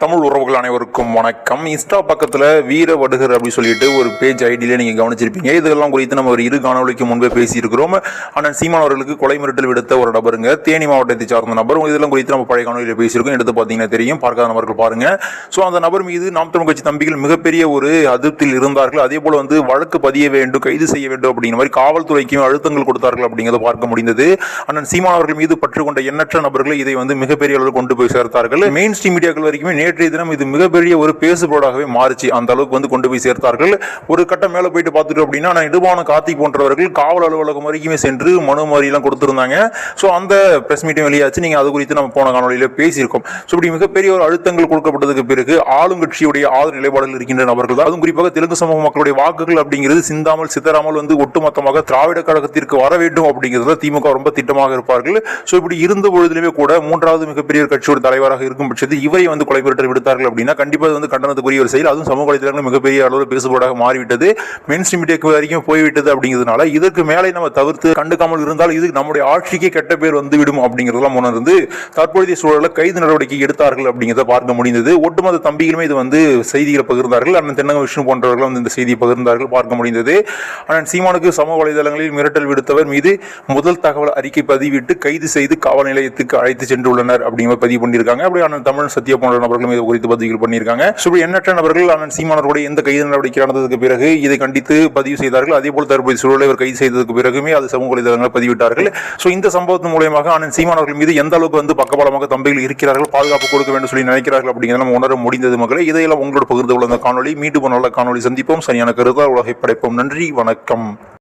தமிழ் உறவுகள் அனைவருக்கும் வணக்கம். இன்ஸ்டா பக்கத்தில் வீர வடுகர் அப்படின்னு சொல்லிட்டு ஒரு பேஜ் ஐடியில் நீங்கள் கவனிச்சிருப்பீங்க. இதெல்லாம் குறித்து நம்ம ஒரு இரு காணொலிக்கு முன்பே பேசியிருக்கிறோம். ஆனால் சீமான் அவர்களுக்கு கொலை மிரட்டல் விடுத்த ஒரு நபருங்க. தேனி மாவட்டத்தை சார்ந்த நபர். இதெல்லாம் குறித்து நம்ம பழைய காணொலியில் பேசியிருக்கோம். எடுத்து பார்த்தீங்கன்னா தெரியும். பார்க்காத நபர்கள் பாருங்க. ஸோ அந்த நபர் மீது நாம் தமிழ் கட்சி தம்பிகள் மிகப்பெரிய ஒரு அதிருப்தியில் இருந்தார்கள். அதே போல் வந்து வழக்கு பதிய வேண்டும் கைது செய்ய வேண்டும் அப்படிங்கிற மாதிரி காவல்துறைக்கும் அழுத்தங்கள் கொடுத்தார்கள் அப்படிங்கிறத பார்க்க முடிந்தது. அண்ணன் சீமான் அவர்கள் மீது பற்று கொண்ட எண்ணற்ற நபர்கள் இதை வந்து மிகப்பெரிய அளவில் கொண்டு போய் சேர்த்தார்கள். மெயின் ஸ்ட்ரீம் மீடியாக்கள் வரைக்குமே நேற்றைய தினம் இது மிகப்பெரிய ஒரு பேசுபொருளாகவே மாறுச்சு. அந்த அளவுக்கு வந்து கொண்டு போய் சேர்த்தார்கள். ஒரு கட்டம் மேலே போயிட்டு பார்த்துட்டோம் அப்படின்னா நான் இடுபான கார்த்திக் போன்றவர்கள் காவல் அலுவலகம் வரைக்குமே சென்று மனு மாதிரிலாம் கொடுத்துருந்தாங்க. ஸோ அந்த பிரஸ் மீட்டிங் வெளியாச்சு. நீங்கள் அது குறித்து நம்ம போன காணொலியில் பேசியிருக்கோம். ஸோ இப்படி மிகப்பெரிய ஒரு அழுத்தங்கள் கொடுக்கப்பட்டதுக்கு பிறகு ஆளுங்கட்சியுடைய ஆதரவு நிலைப்பாடுகள் இருக்கின்ற நபர்கள் தான். அதுவும் குறிப்பாக தெலுங்கு சமூக மக்களுடைய வாக்குகள் அப்படிங்கிறது சிந்தாமல் சிதறாமல் வந்து ஒட்டுமொத்தமாக திராவிட கழகத்திற்கு வர வேண்டும் அப்படிங்கிறதுல திமுக ரொம்ப திட்டமாக இருப்பார்கள். ஸோ இப்படி இருந்த பொழுதுலேயுமே கூட மூன்றாவது மிகப்பெரிய கட்சியோட தலைவராக இருக்கும் பட்சத்தில் இவரை வந்து கொலை லெட்டர் விடுத்தார்கள் அப்படின்னா கண்டிப்பாக அது வந்து கண்டனத்துக்குரிய ஒரு செயல். அதுவும் சமூக வலைதளங்கள் மிகப்பெரிய அளவில் பேசுபொருளாக மாறிவிட்டது. மென்ஸ் ஸ்ட்ரீம் மீடியாக்கு வரைக்கும் போய்விட்டது அப்படிங்கிறதுனால இதற்கு மேலே நம்ம தவிர்த்து கண்டுக்காமல் இருந்தால் இது நம்முடைய ஆட்சிக்கே கெட்ட பேர் வந்து விடும் அப்படிங்கிறதெல்லாம் உணர்ந்து தற்போதைய சூழலில் கைது நடவடிக்கை எடுத்தார்கள் அப்படிங்கிறத பார்க்க முடிந்தது. ஒட்டுமொத்த தம்பிகளுமே இது வந்து செய்திகளை பகிர்ந்தார்கள். அண்ணன் தென்னக விஷ்ணு போன்றவர்கள் வந்து இந்த செய்தியை பகிர்ந்தார்கள் பார்க்க முடிந்தது. அண்ணன் சீமானுக்கு சமூக வலைதளங்களில் மிரட்டல் விடுத்தவர் மீது முதல் தகவல் அறிக்கை பதிவிட்டு கைது செய்து காவல் நிலையத்துக்கு அழைத்து சென்றுள்ளனர் அப்படிங்கிற பதிவு பண்ணியிருக்காங்க. அப்படி அண்ணன் தமிழ் சத்யா போன்ற நபர்கள் அவர்களும் இது குறித்து பதிவுகள் பண்ணியிருக்காங்க. ஸோ எண்ணற்ற நபர்கள் அண்ணன் சீமானவருடைய எந்த கைது நடவடிக்கை நடந்ததுக்கு பிறகு இதை கண்டித்து பதிவு செய்தார்கள். அதே போல் தற்போது சூழலை இவர் கைது செய்ததுக்கு பிறகுமே அது சமூக வலைதளங்களை பதிவிட்டார்கள். ஸோ இந்த சம்பவத்தின் மூலயமாக அண்ணன் சீமானவர்கள் மீது எந்த அளவுக்கு வந்து பக்கபலமாக தம்பிகள் இருக்கிறார்கள் பாதுகாப்பு கொடுக்க வேண்டும் சொல்லி நினைக்கிறார்கள் அப்படிங்கிறத நம்ம உணர முடிந்தது மக்களை. இதையெல்லாம் உங்களோட பகிர்ந்து கொள்ள காணொலி மீண்டும் நல்ல காணொலி சந்திப்போம். சரியான கருத்தால் உலகை படைப்போம். நன்றி வணக்கம்.